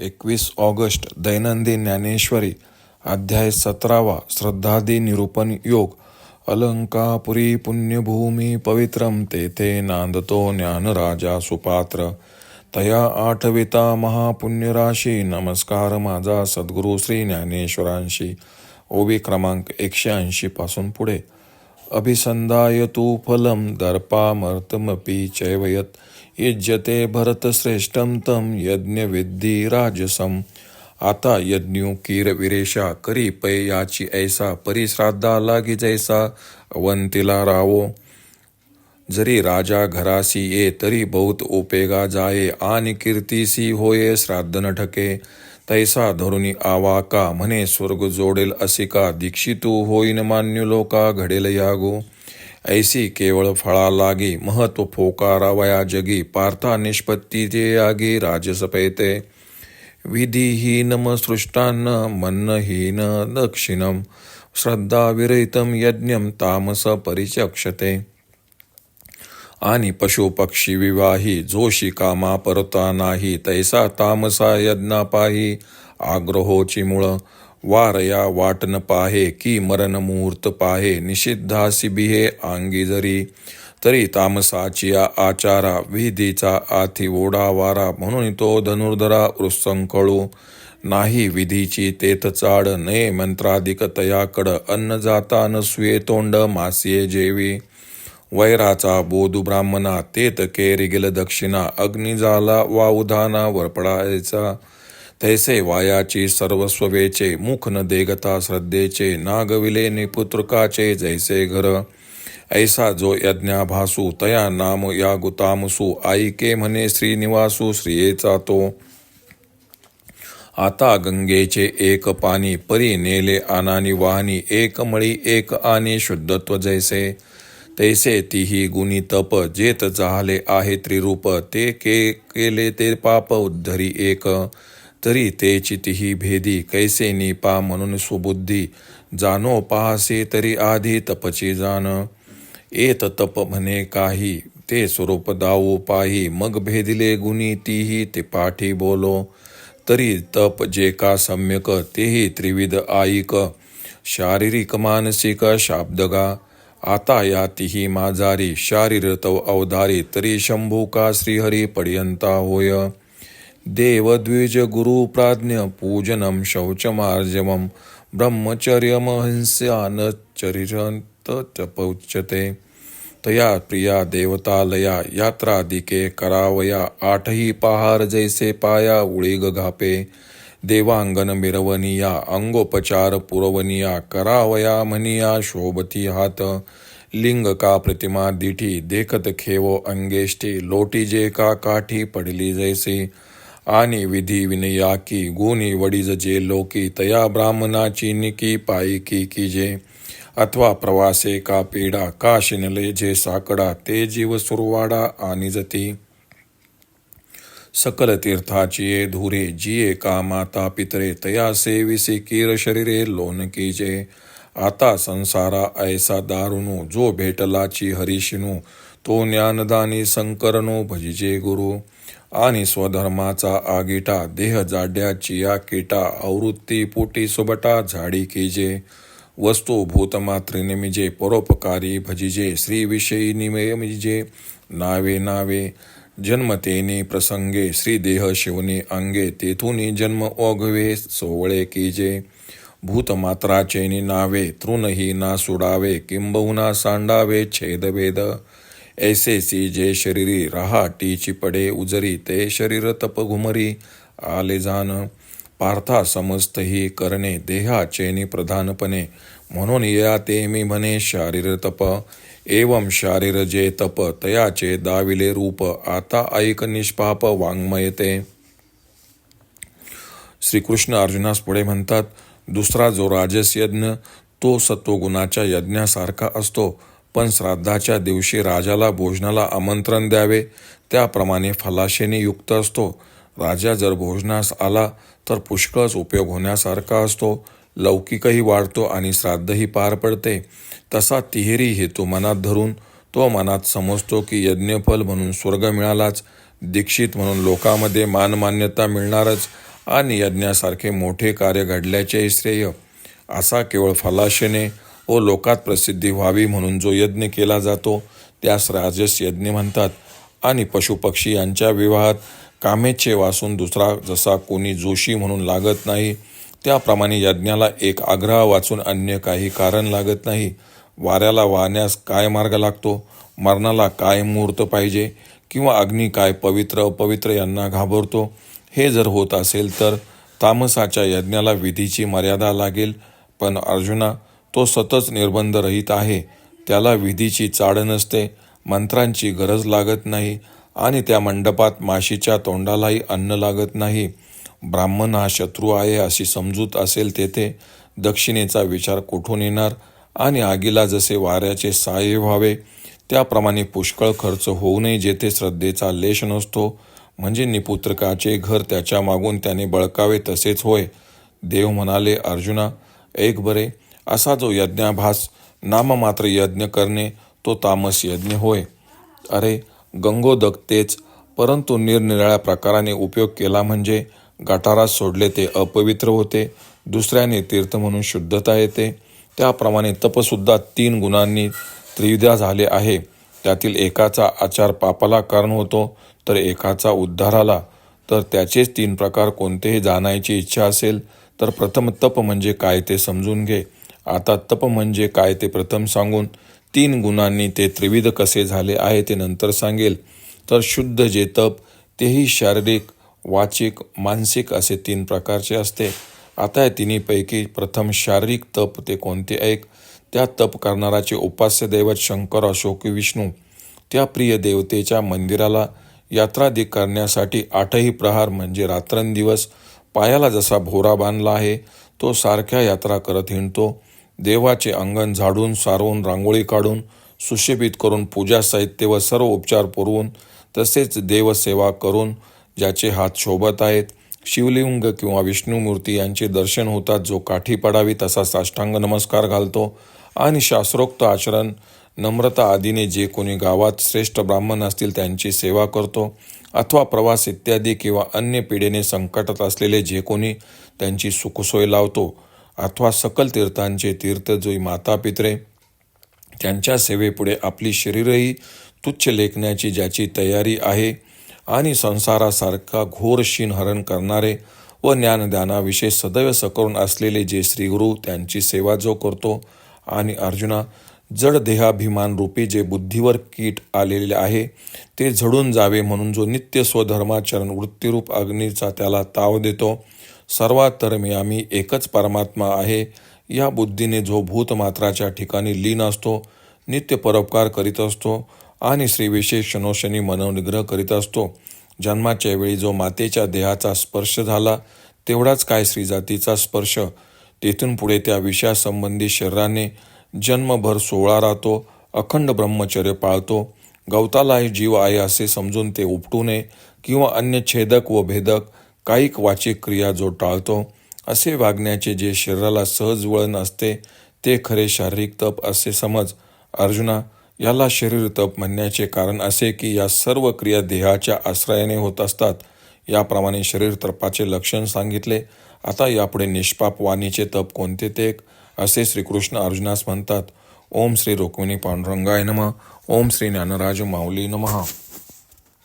एकवीस ऑगस्ट दैनंदिन ज्ञानेश्वरी अध्याय सतरावा श्रद्धादी निरूपण योग अलंकापुरी पुण्यभूमी पवित्रम तेथे नांदतो ज्ञानराजा सुपात्र। तया आठविता महापुण्यराशी नमस्कार माझा सद्गुरू श्री ज्ञानेश्वरांशी। ओवी क्रमांक एकशे ऐंशी पासून पुढे। अभिसंदाय तू फलम दर्पामर्तमपि चैवयत। युज्यते भरतश्रेष्ठं तं यज्ञविद्धी राजसम आता यज्ञू कीरविरेषा करी पै याची ऐसा परिश्राद्धा लागी जैसा अवंतीला रावो। जरी राजा घरासी ये तरी बहुत उपेगा जाये आणि कीर्तीसी होये श्राद्ध न ठके तैसा धरुणी आवा का म्हणे स्वर्ग जोडेल असिका दीक्षितू होईन मान्य लोका घडेल यागो। ऐसी केवळ फळा लागी महत्त्व फोकारावया जगी पार्था निष्पत्तीचे आगी यागी राजस सृष्टान्न मन्नहीन दक्षिणम. श्रद्धा विरहितम यज्ञम तामस परिचक्षते. आणि पशुपक्षी विवाही जोशी कामा परता नाही तैसा तामसा यज्ञा पाही आग्रहोची मुळं. वारया वाटन पाहे की मरण मुहूर्त पाहे निषिद्धासी बिहे आंगी जरी तरी तामसाचिया आचारा विधीचा आथी ओढा वारा म्हणून तो धनुर्धरा वृत्संकळू नाही विधीची तेथ चाड नये मंत्राधिक तयाकड अन्न जाता नसुये तोंड मासिये जेवी वैराचा बोधू ब्राह्मणा तेत केरी गेल दक्षिणा अग्निजाला वा उधाना वरपडायचा तैसे वायाची सर्वस्ववेचे मुख न देगता श्रद्धेचे नागविले निपुत्रकाचे जैसे घर. ऐसा जो यज्ञाभासू तया नाम या गुतामसू आईके म्हणे श्रीनिवासू श्रियेचा तो. आता गंगेचे एक पाणी परी नेले आनानी वाहनी एक मळी एक आनी शुद्धत्व जैसे. तैसे तिही गुणी तप जेत जाहले आहे त्रिरूप ते के केले ते पाप उद्धरी एक. तरी ते चितिही भेदी कैसे निपा म्हणून सुबुद्धी? जानो पाहसे तरी आधी तपची जाण येत तप म्हणे काही ते स्वरूप दावो पाही। मग भेदिले गुणी तीही ते पाठी बोलो। तरी तप जे का सम्यक तेही त्रिविध आईक। शारीरिक मानसिक शाब्दगा आता या तिही माझारी शारीर तव अवधारी। तरी शंभू का श्रीहरी पर्यंता होय। देव द्विज गुरु प्राज्ञ पूजनम शौचमार्जवम ब्रह्मचर्यमहिंस्यान चरिरंत तया प्रिया देवतालया यात्रादिके करावया आठही पहार जैसे पाया उळीग घापे। देवांगन मिरवनिया अंगोपचार पुरवनिया करावया म्हणिया शोभती हात। लिंग का प्रतिमा दिठी देखत खेवो अंगेष्टी लोटी जे का काठी पडली जैसे। आणि विधी विनया की गुणी वडीज जे लोकी तया ब्राह्मणाची निकी पायकी की जे अथवा प्रवासे का पेडा का शिनले जे साकडा ते जीव सुरवाडा आणि जती. सकल तीर्थाचिये धुरे जिये का माता पितरे तया सेविसे कीर शरीरे लोन कीजे. आता संसारा ऐसा दारुणू जो भेटलाची हरिशिनू तो ज्ञानदानी संकरणो भजिजे गुरु. आणि स्वधर्माचा आगिटा देह जाड्याची या किटा आवृत्ती पोटी सोबटा झाडी केजे. वस्तू भूतमात्र निमिजे परोपकारी भजिजे श्रीविषयी निमयमिजे नावे नावे जन्मतेने प्रसंगे श्रीदेह शिवने अंगे तेथून जन्म ओघवे सोवळे कीजे. भूतमात्राचे नावे तृणही ना सुडावे किंबहुना सांडावे छेदवेद ऐसे सी जे शरीरी रहा टीची पडे उजरी ते शरीर तप घुमरी आले जाण पार्था समस्त ही करणे देहाचेनी प्रधानपणे म्हणून या ते मी म्हणे शारीर तप एवं शारीर जे तप तयाचे दाविले रूप आता ऐक निष्पाप वाङ्मयते श्रीकृष्ण अर्जुनास पुढे म्हणतात दुसरा जो राजस यज्ञ तो सत्वगुणाच्या यज्ञासारखा असतो पण श्राद्धाच्या दिवशी राजाला भोजनाला आमंत्रण द्यावे. त्याप्रमाणे फलाशेने युक्त असतो. राजा जर भोजनास आला तर पुष्कळच उपयोग होण्यासारखा असतो. लौकिकही वाढतो आणि श्राद्धही पार पडते. तसा तिहेरी हेतू मनात धरून तो मनात समजतो की यज्ञफल म्हणून स्वर्ग मिळालाच दीक्षित म्हणून लोकांमध्ये मानमान्यता मिळणारच आणि यज्ञासारखे मोठे कार्य घडल्याचे श्रेय. असा केवळ फलाशेने व लोकात प्रसिद्धी व्हावी म्हणून जो यज्ञ केला जातो त्यास राजस यज्ञ म्हणतात. आणि पशुपक्षी यांच्या विवाहात कामेच्छे वासून दुसरा जसा कोणी जोशी म्हणून लागत नाही त्याप्रमाणे यज्ञाला एक आग्रह वाचून अन्य काही कारण लागत नाही. वाऱ्याला वाहण्यास काय मार्ग लागतो? मरणाला काय मुहूर्त पाहिजे? किंवा अग्नी काय पवित्र अपवित्र यांना घाबरतो? हे जर होत असेल तर तामसाच्या यज्ञाला विधीची मर्यादा लागेल. पण अर्जुना तो सतत निर्बंध रहित आहे. त्याला विधीची चाड नसते मंत्रांची गरज लागत नाही आणि त्या मंडपात माशीच्या तोंडालाही अन्न लागत नाही. ब्राह्मण हा शत्रू आहे अशी समजूत असेल तेथे दक्षिणेचा विचार कुठून येणार आणि आगीला जसे वाऱ्याचे सहाय्य व्हावे त्याप्रमाणे पुष्कळ खर्च होऊ नये जेथे श्रद्धेचा लेश नसतो. म्हणजे निपुत्रकाचे घर त्याच्या मागून त्याने बळकावे तसेच होय. देव म्हणाले अर्जुना एक बरे असा जो यज्ञाभास नाममात्र यज्ञ करणे तो तामस यज्ञ होय. अरे गंगोदक तेच परंतु निरनिराळ्या प्रकाराने उपयोग केला म्हणजे गटारात सोडले ते अपवित्र होते दुसऱ्याने तीर्थ म्हणून शुद्धता येते. त्याप्रमाणे तपसुद्धा तीन गुणांनी त्रिविधा झाले आहे. त्यातील एकाचा आचार पापाला कारण होतो तर एकाचा उद्धाराला. तर त्याचेच तीन प्रकार कोणतेही जाणायची इच्छा असेल तर प्रथम तप म्हणजे काय ते समजून घे. आता तप म्हणजे काय ते प्रथम सांगून तीन गुणांनी ते त्रिविध कसे झाले आहे ते नंतर सांगेल. तर शुद्ध जे तप तेही शारीरिक वाचिक मानसिक असे तीन प्रकारचे असते. आता या तिन्हीपैकी प्रथम शारीरिक तप ते कोणते ऐक त्या तप करणाराचे उपास्य दैवत शंकर अशोक विष्णू. त्या प्रिय देवतेच्या मंदिराला यात्रादी करण्यासाठी आठही प्रहार म्हणजे रात्रंदिवस पायाला जसा भोरा बांधला आहे तो सारख्या यात्रा करत हिंडतो. देवाचे अंगण झाडून सारवून रांगोळी काढून सुशोभित करून पूजा साहित्य व सर्व उपचार पुरवून तसेच देवसेवा करून ज्याचे हात शोभत आहेत शिवलिंग किंवा विष्णुमूर्ती यांचे दर्शन होतात जो काठी पडावी तसा साष्टांग नमस्कार घालतो. आणि शास्त्रोक्त आचरण नम्रता आदीने जे कोणी गावात श्रेष्ठ ब्राह्मण असतील त्यांची सेवा करतो. अथवा प्रवास इत्यादी किंवा अन्य पिढीने संकटात असलेले जे कोणी त्यांची सुखसोय लावतो अथवा सकल तीर्थांचे तीर्थजोई माता पित्रे त्यांच्या सेवेपुढे आपली शरीरही तुच्छ लेखण्याची ज्याची तयारी आहे आणि संसारासारखा घोर हरण करणारे व ज्ञानदानाविषयी सदैव सकरून असलेले जे श्रीगुरु त्यांची सेवा जो करतो आणि अर्जुना जड देहाभिमान रूपी जे बुद्धीवर कीट आलेले आहे ते झडून जावे म्हणून जो नित्य स्वधर्माचरण वृत्तीरूप अग्नीचा त्याला ताव देतो सर्वात तर मी आम्ही एकच परमात्मा आहे. या बुद्धीने जो भूतमात्राच्या ठिकाणी लीन असतो नित्य परोपकार करीत असतो आणि श्रीविशेष शनोशनी मनोनिग्रह करीत असतो. जन्माच्या वेळी जो मातेच्या देहाचा स्पर्श झाला तेवढाच काय श्रीजातीचा स्पर्श. तेथून पुढे त्या विषयासंबंधी शरीराने जन्मभर सोळा राहतो अखंड ब्रह्मचर्य पाळतो. गवतालाही जीव आहे असे समजून ते उपटू नये किंवा अन्य छेदक व भेदक कायिक वाचिक क्रिया जो टाळतो असे वागण्याचे जे शरीराला सहज वळण असते ते खरे शारीरिक तप असे समज. अर्जुना याला शरीर तप म्हणण्याचे कारण असे की या सर्व क्रिया देहाच्या आश्रयाने होत असतात. याप्रमाणे शरीर तपाचे लक्षण सांगितले. आता यापुढे निष्पाप वाणीचे तप कोणते ते असे श्रीकृष्ण अर्जुनास म्हणतात. ओम श्री रुक्मिणी पांडुरंगाय नम. ओम श्री ज्ञानराज माऊली नमः.